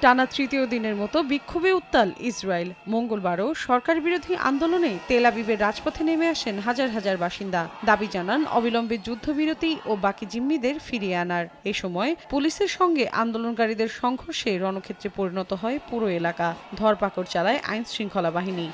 টানা তৃতীয় দিনের মতো বিক্ষোভে উত্তাল ইসরায়েল। মঙ্গলবারও সরকার বিরোধী আন্দোলনে তেল আবিবের রাজপথে নেমে আসেন হাজার হাজার বাসিন্দা। দাবি জানান, অবিলম্বে যুদ্ধবিরতি ও বাকি জিম্মিদের ফিরিয়ে আনার। এ সময় পুলিশের সঙ্গে আন্দোলনকারীদের সংঘর্ষে রণক্ষেত্রে পরিণত হয় পুরো এলাকা। ধরপাকড় চালায় আইন শৃঙ্খলা বাহিনী।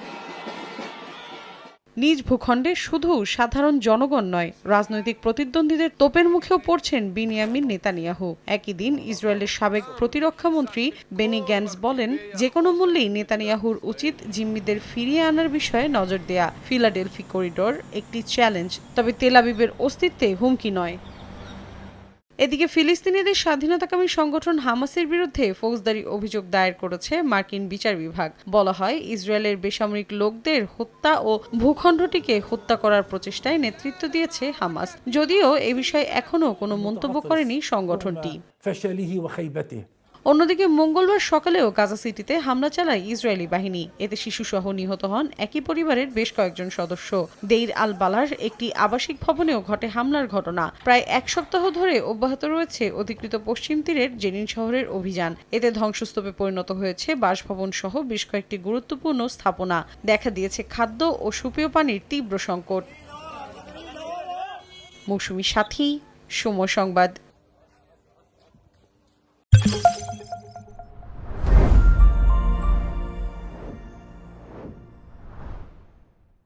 নিজ ভূখণ্ডে শুধু সাধারণ জনগণ নয়, রাজনৈতিক প্রতিদ্বন্দ্বীদের তোপের মুখেও পড়ছেন বিনিয়ামিন নেতানিয়াহু। একই দিন ইসরায়েলের সাবেক প্রতিরক্ষা মন্ত্রী বেনি গ্যান্স বলেন যে কোনো মূল্যেই নেতানিয়াহুর উচিত জিম্মিদের ফিরিয়ে আনার বিষয়ে নজর দেয়া। ফিলাডেলফি করিডোর একটি চ্যালেঞ্জ, তবে তেলাবিবের অস্তিত্বে হুমকি নয়। এদিকে ফিলিস্তিনিদের স্বাধীনতাকামী সংগঠন হামাসের বিরুদ্ধে ফৌজদারি অভিযোগ দায়ের করেছে মার্কিন বিচার বিভাগ। বলা হয়, ইসরায়েলের বেসামরিক লোকদের হত্যা ও ভূখণ্ডটিকে হত্যা করার প্রচেষ্টায় নেতৃত্ব দিয়েছে হামাস। যদিও এ বিষয়ে এখনও কোনো মন্তব্য করেনি সংগঠনটি। অন্যদিকে মঙ্গলবার সকালেও গাজা সিটিতে হামলা চালায় ইসরায়েলি বাহিনী। এতে শিশুসহ নিহত হন একই পরিবারের বেশ কয়েকজন সদস্য। দেইর আল বালার একটি আবাসিক ভবনেও ঘটে হামলার ঘটনা। প্রায় এক সপ্তাহ ধরে অব্যাহত রয়েছে অধিকৃত পশ্চিম তীরের জেনিন শহরের অভিযান। এতে ধ্বংসস্তূপে পরিণত হয়েছে বাসভবন সহ বেশ কয়েকটি গুরুত্বপূর্ণ স্থাপনা। দেখা দিয়েছে খাদ্য ও সুপেয় পানির তীব্র সংকট। মৌসুমী সাথী, সময় সংবাদ।